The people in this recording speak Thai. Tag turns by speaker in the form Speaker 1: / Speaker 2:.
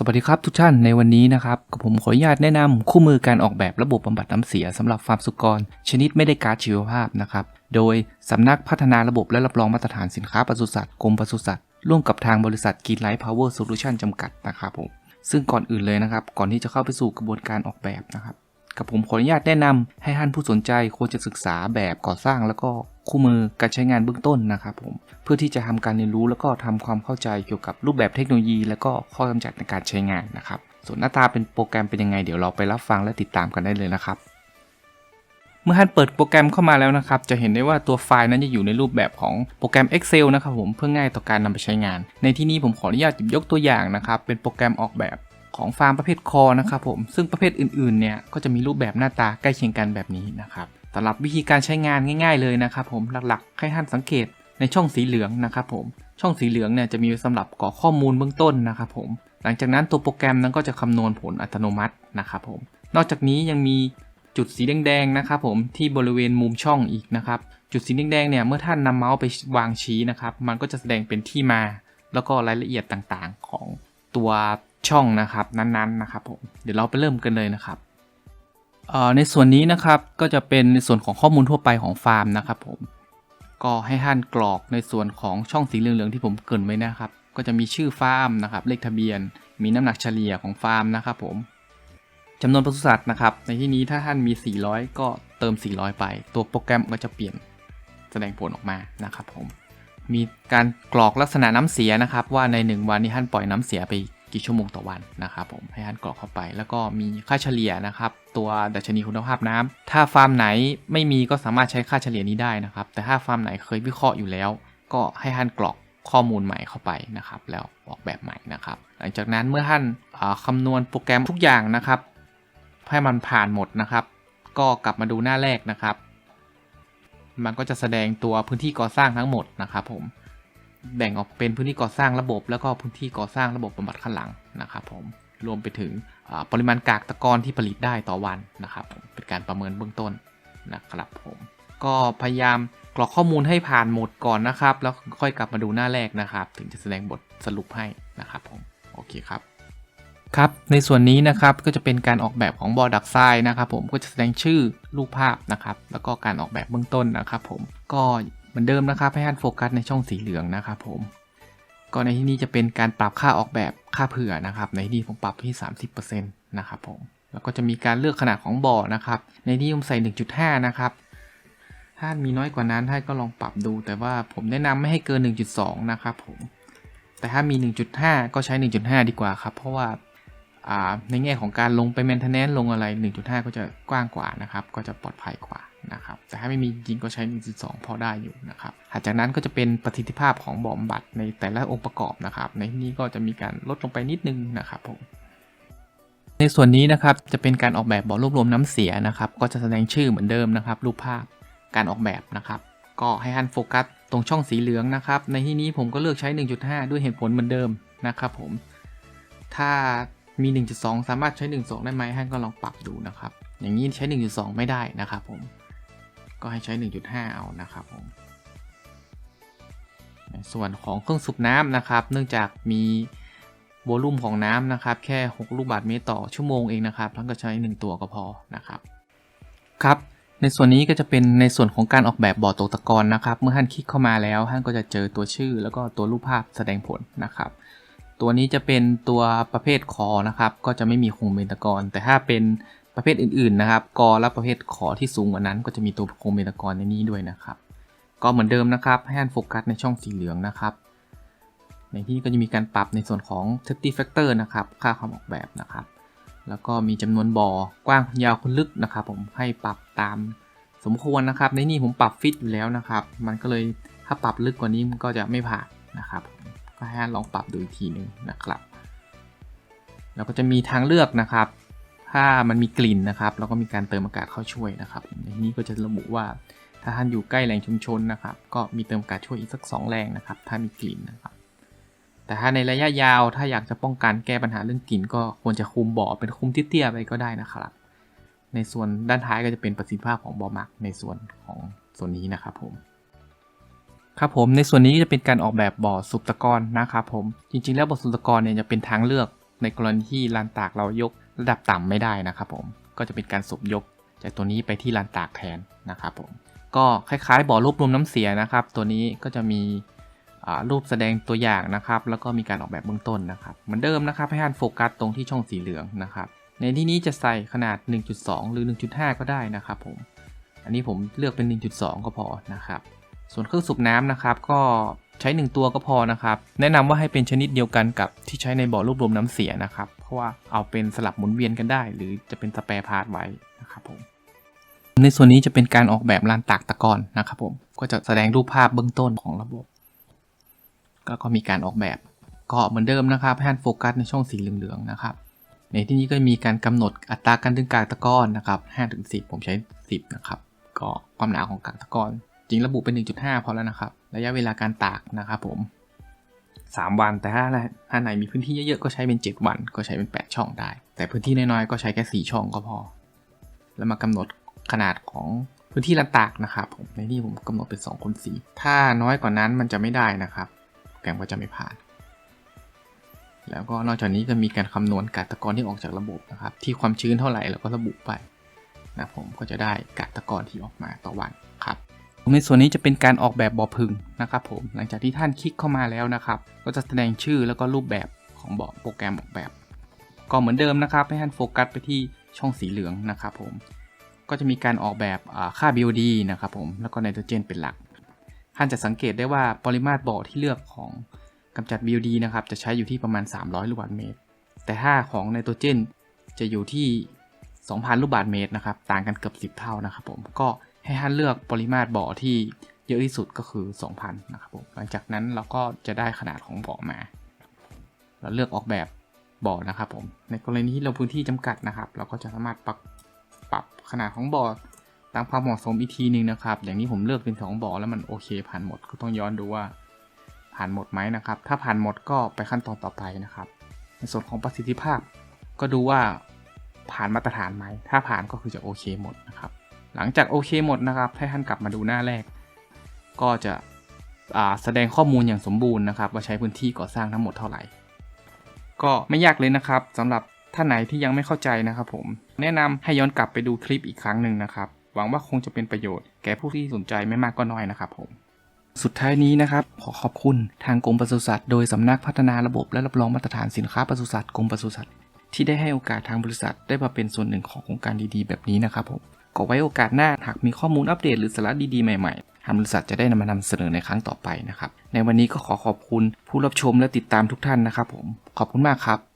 Speaker 1: สวัสดีครับทุกท่านในวันนี้นะครับกับผมขออนุญาตแนะนำคู่มือการออกแบบระบบบำบัดน้ำเสียสำหรับฟาร์มสุกร ชนิดไม่ได้การชีวภาพนะครับ โดยสำนักพัฒนาระบบและรับรองมาตรฐานสินค้าปศุสัตว์กรมปศุสัตว์ร่วมกับทางบริษัทกีนไลท์พาวเวอร์โซลูชันจำกัดนะครับผมซึ่งก่อนอื่นเลยนะครับ ก่อนที่จะเข้าไปสู่กระบวนการออกแบบนะครับ กับผมขออนุญาตแนะนำให้ท่านผู้สนใจควรจะศึกษาแบบก่อสร้างแล้วก็คู่มือการใช้งานเบื้องต้นนะครับผมเพื่อที่จะทำการเรียนรู้แล้วก็ทำความเข้าใจเกี่ยวกับรูปแบบเทคโนโลยี แล้วก็ข้อกำจัดในการใช้งานนะครับ ส่วนหน้าตาเป็นโปรแกรมเป็นยังไงเดี๋ยวเราไปรับฟังและติดตามกันได้เลยนะครับเมื่อท่านเปิดโปรแกรมเข้ามาแล้วนะครับ จะเห็นได้ว่าตัวไฟล์นั้นจะอยู่ในรูปแบบของโปรแกรม Excel นะครับผมเพื่อง่ายต่อการนำไปใช้งาน ในที่นี้ผมขออนุญาตหยิบยกตัวอย่างนะครับ เป็นโปรแกรมออกแบบ ของฟาร์มประเภทคอนะครับผมซึ่งประเภทอื่นๆเนี่ยก็จะมีรูปแบบหน้าตาใกล้เคียงกันแบบนี้นะครับสำหรับวิธีการใช้งานง่าย ๆเลยนะครับผมหลักๆให้ท่านสังเกตในช่องสีเหลืองนะครับผมช่องสีเหลืองเนี่ยจะมีสำหรับกรอกข้อมูลเบื้องต้นนะครับผมหลังจากนั้นตัวโปรแกรมนั้นก็จะคำนวณผลอัตโนมัตินะครับผมนอกจากนี้ยังมีจุดสีแดงๆนะครับผมที่บริเวณมุมช่องอีกนะครับจุดสีแดงๆเนี่ยเมื่อท่านนำเมาส์ไปวางชี้นะครับมันก็จะแสดงเป็นที่มา แล้วก็รายละเอียดต่างๆ ของตัว ช่องนะครับนั้นๆนะครับผมเดี๋ยวเราไปเริ่มกันเลยนะครับในส่วนนี้นะครับก็จะเป็นในส่วนของข้อมูลทั่วไปของฟาร์มนะครับผมก็ให้ท่านกรอกในส่วนของช่องสีเหลืองๆที่ผมเกรินไว้นะครับ ก็จะมีชื่อฟาร์มนะครับ เลขทะเบียน มีน้ำหนักเฉลี่ยของฟาร์มนะครับผมจำนวนปศุสัตว์นะครับ ในที่นี้ถ้าท่านมี 400 ก็เติม 400 ไป ตัวโปรแกรมก็จะเปลี่ยนแสดงผลออกมานะครับผมมีการกรอกลักษณะน้ำเสียนะครับ ว่าใน 1 วันนี้ท่านปล่อยน้ำเสียไป กี่ชั่วโมงต่อวันนะครับผมให้ท่านกรอกเข้าไป แล้วก็มีค่าเฉลี่ยนะครับ ตัวดัชนีคุณภาพน้ำถ้าฟาร์มไหนไม่มีก็สามารถใช้ค่าเฉลี่ยนี้ได้นะครับ แต่ถ้าฟาร์มไหนเคยวิเคราะห์อยู่แล้ว ก็ให้ท่านกรอกข้อมูลใหม่เข้าไปนะครับ แล้วออกแบบใหม่นะครับ หลังจากนั้นเมื่อท่านคำนวณโปรแกรมทุกอย่างนะครับให้มันผ่านหมดนะครับ ก็กลับมาดูหน้าแรกนะครับ มันก็จะแสดงตัวพื้นที่ก่อสร้างทั้งหมดนะครับผม แบ่งออกเป็นพื้นที่ก่อสร้างระบบ แล้วก็พื้นที่ก่อสร้างระบบบำบัดข้างหลังนะครับผมรวมไปถึงปริมาณกากตะกอนที่ผลิตได้ต่อวันนะครับผมเป็นการประเมินเบื้องต้นนะครับผมก็พยายามกรอกข้อมูลให้ผ่านหมดก่อนนะครับ แล้วค่อยกลับมาดูหน้าแรกนะครับ ถึงจะแสดงบทสรุปให้นะครับผมโอเคครับครับในส่วนนี้นะครับก็จะเป็นการออกแบบของบอร์ดักไซน์นะครับผมก็จะแสดงชื่อรูปภาพนะครับ แล้วก็การออกแบบเบื้องต้นนะครับ ผมก็ มือนเดิมนะครับให้ท่านโฟกัสในช่องสีเหลืองนะครับผมก็ในที่นี้จะเป็นการปรับค่าออกแบบค่าเผื่อนะครับ ในที่นี้ผมปรับที่ 30%นะครับผมแล้วก็จะมีการเลือกขนาดของบ่อนะครับ ในที่ผมใส่ 1.5 นะครับ ถ้ามีน้อยกว่านั้นท่านก็ลองปรับดู แต่ว่าผมแนะนำไม่ให้เกิน 1.2 นะครับผมแต่ถ้ามี 1.5 ก็ใช้ 1.5 ดีกว่าครับ เพราะว่าในแง่ของการลงไปแมนเทนแนนลงอะไร 1.5 ก็จะกว้างกว่านะครับ ก็จะปลอดภัยกว่านะครับแต่ถ้าไม่มีจริงก็ใช้ 1.2 พอได้อยู่นะครับหลังจากนั้นก็จะเป็นประสิทธิภาพของบอมบัดในแต่ละองค์ประกอบนะครับในที่นี้ก็จะมีการลดลงไปนิดนึงนะครับผมในส่วนนี้นะครับจะเป็นการออกแบบบ่อรวบรวมน้ำเสียนะครับก็จะแสดงชื่อเหมือนเดิมนะครับรูปภาพการออกแบบนะครับก็ให้ท่านโฟกัสตรงช่องสีเหลืองนะครับในที่นี้ผมก็เลือกใช้ 1.5 ด้วยเหตุผลเหมือนเดิมนะครับผมถ้ามี 1.2 สามารถใช้ 1.2 ได้ไหมท่านก็ลองปรับดูนะครับ อย่างนี้ใช้ 1.2 ไม่ได้นะครับผม ก็ให้ใช้ 1.5 เอานะครับผมในส่วนของเครื่องสูบน้ำนะครับ เนื่องจากมีโวลูมของน้ำนะครับ แค่ 6 ลูกบาศก์เมตรต่อชั่วโมงเองนะครับท่านก็ใช้ 1 ตัวก็พอนะครับครับในส่วนนี้ก็จะเป็นในส่วนของการออกแบบบ่อตกตะกอนนะครับ เมื่อท่านคลิกเข้ามาแล้วท่านก็จะเจอตัวชื่อ แล้วก็ตัวรูปภาพแสดงผลนะครับ ตัวนี้จะเป็นตัวประเภทคอนะครับ ก็จะไม่มีโครงเบนตะกรแต่ถ้าเป็น ประเภทอื่นๆนะครับ กอและประเภทขอที่สูงกว่านั้นก็จะมีตัวโครงเบนตะกรในนี้ด้วยนะครับ ก็เหมือนเดิมนะครับให้ท่านโฟกัสในช่องสีเหลืองนะครับ ในที่ก็จะมีการปรับในส่วนของ safety factor นะครับ ค่าความออกแบบนะครับ แล้วก็มีจำนวนบ่อกว้างยาวคนลึกนะครับ ผมให้ปรับตามสมควรนะครับ ในนี้ผมปรับฟิตอยู่แล้วนะครับ มันก็เลยถ้าปรับลึกกว่านี้มันก็จะไม่ผ่านนะครับ ก็ให้ลองปรับดูอีกทีหนึ่งนะครับ แล้วก็จะมีทางเลือกนะครับ ถ้ามันมีกลิ่นนะครับ แล้วก็มีการเติมอากาศเข้าช่วยนะครับในนี้ก็จะระบุว่า ถ้าท่านอยู่ใกล้แหล่งชุมชนนะครับ ก็มีเติมอากาศช่วยอีกสัก 2 แรงนะครับ ถ้ามีกลิ่นนะครับ แต่ถ้าในระยะยาวถ้าอยากจะป้องกันแก้ปัญหาเรื่องกลิ่น ก็ควรจะคุมบ่อเป็นคุมเตี้ยๆไปก็ได้นะครับ ในส่วนด้านท้ายก็จะเป็นประสิทธิภาพของบ่อหมักในส่วนของส่วนนี้นะครับผมครับผมในส่วนนี้จะเป็นการออกแบบบ่อสุบตะกอนนะครับผมจริงๆ แล้วบ่อสุบตะกอนเนี่ยจะเป็นทางเลือกในกรณีที่ลานตากเรายก ระดับต่ำไม่ได้นะครับผม ก็จะเป็นการสมยกจากตัวนี้ไปที่ลานตากแทนนะครับผม ก็คล้ายๆบ่อรวบรวมน้ำเสียนะครับ ตัวนี้ก็จะมีรูปแสดงตัวอย่างนะครับ แล้วก็มีการออกแบบเบื้องต้นนะครับ เหมือนเดิมนะครับ ให้ท่านโฟกัสตรงที่ช่องสีเหลืองนะครับ ในที่นี้จะใส่ขนาด 1.2 หรือ 1.5 ก็ได้นะครับผม อันนี้ผมเลือกเป็น 1.2 ก็พอนะครับ ส่วนเครื่องสูบน้ำนะครับ ก็ ใช้ 1 ตัวก็พอนะครับ แนะนำว่าให้เป็นชนิดเดียวกันกับที่ใช้ในบ่อรวบรวมน้ำเสียนะครับ เพราะว่าเอาเป็นสลับหมุนเวียนกันได้ หรือจะเป็นสเปร์พาร์ทไว้นะครับผมในส่วนนี้จะเป็นการออกแบบลานตากตะกอนนะครับผมก็จะแสดงรูปภาพเบื้องต้นของระบบก็ก็มีการออกแบบก็เหมือนเดิมนะครับให้ท่านโฟกัสในช่องสีเหลืองๆนะครับในที่นี้ก็มีการกำหนดอัตราการดึงกากตะกอนนะครับ5ถึง10 ผมใช้ 10 นะครับ ก็ความหนาของกากตะกอน จริงระบุเป็น 1.5 พอแล้วนะครับ ระยะเวลาการตากนะครับผม 3 วันแต่ถ้าถ้าไหนมีพื้นที่เยอะๆก็ใช้เป็น 7 วันก็ใช้เป็น 8 ช่องได้ แต่พื้นที่น้อยๆก็ใช้แค่ 4 ช่องก็พอ แล้วมากำหนดขนาดของพื้นที่ลานตากนะครับผมในที่ผมกำหนดเป็น2คูณ4ถ้าน้อยกว่านั้นมันจะไม่ได้นะครับแกรมก็จะไม่ผ่าน แล้วก็นอกจากนี้ก็มีการคำนวณกากตะกอนที่ออกจากระบบนะครับ ที่ความชื้นเท่าไหร่เราก็ระบุไปนะผมก็จะได้กากตะกอนที่ออกมาต่อวันครับ ในส่วนนี้จะเป็นการออกแบบบ่อพึ่งนะครับผมหลังจากที่ท่านคลิกเข้ามาแล้วนะครับ ก็จะแสดงชื่อแล้วก็รูปแบบของบ่อโปรแกรมออกแบบ ก็เหมือนเดิมนะครับ ให้ท่านโฟกัสไปที่ช่องสีเหลืองนะครับผมก็จะมีการออกแบบค่า BOD นะครับผมแล้วก็ไนโตรเจนเป็นหลัก ท่านจะสังเกตได้ว่าปริมาตรบ่อที่เลือกของกำจัด BOD นะครับจะใช้อยู่ที่ประมาณ 300 ลูกบาศก์เมตร แต่ถ้าของไนโตรเจนจะอยู่ที่ 2,000 ลูกบาศก์เมตรนะครับต่างกันเกือบ 10 เท่านะครับผมก็ ให้ท่านเลือกปริมาตรบ่อที่เยอะที่สุดก็คือ 2,000 นะครับผม หลังจากนั้นเราก็จะได้ขนาดของบ่อมา เราเลือกออกแบบบ่อนะครับผม ในกรณีที่เราพื้นที่จำกัดนะครับ เราก็จะสามารถปรับปรับขนาดของบ่อตามความเหมาะสมอีกทีหนึงนะครับ อย่างนี้ผมเลือกเป็นสองบ่อแล้วมันโอเคผ่านหมด ก็ต้องย้อนดูว่าผ่านหมดไหมนะครับ ถ้าผ่านหมดก็ไปขั้นตอนต่อไปนะครับ ในส่วนของประสิทธิภาพ ก็ดูว่าผ่านมาตรฐานไหม ถ้าผ่านก็คือจะโอเคหมดนะครับ หลังจากโอเคหมดนะครับให้ท่านกลับมาดูหน้าแรก ก็จะแสดงข้อมูลอย่างสมบูรณ์นะครับว่าใช้พื้นที่ก่อสร้างทั้งหมดเท่าไหร่ ก็ไม่ยากเลยนะครับสำหรับท่านไหนที่ยังไม่เข้าใจนะครับผม แนะนำให้ย้อนกลับไปดูคลิปอีกครั้งหนึ่งนะครับหวังว่าคงจะเป็นประโยชน์แก่ผู้ที่สนใจไม่มากก็น้อยนะครับผมสุดท้ายนี้นะครับ ขอขอบคุณทางกรมปศุสัตว์โดยสำนักพัฒนาระบบและรับรองมาตรฐานสินค้าปศุสัตว์กรมปศุสัตว์ที่ได้ให้โอกาสทางบริษัทได้มาเป็นส่วนหนึ่งของโครงการดีๆ แบบนี้นะครับผม ก็ไว้โอกาสหน้าหากมีข้อมูลอัปเดตหรือสาระดีๆใหม่ๆทางบริษัทจะได้นำมานำเสนอในครั้งต่อไปนะครับ ในวันนี้ก็ขอขอบคุณผู้รับชมและติดตามทุกท่านนะครับผม ขอบคุณมากครับ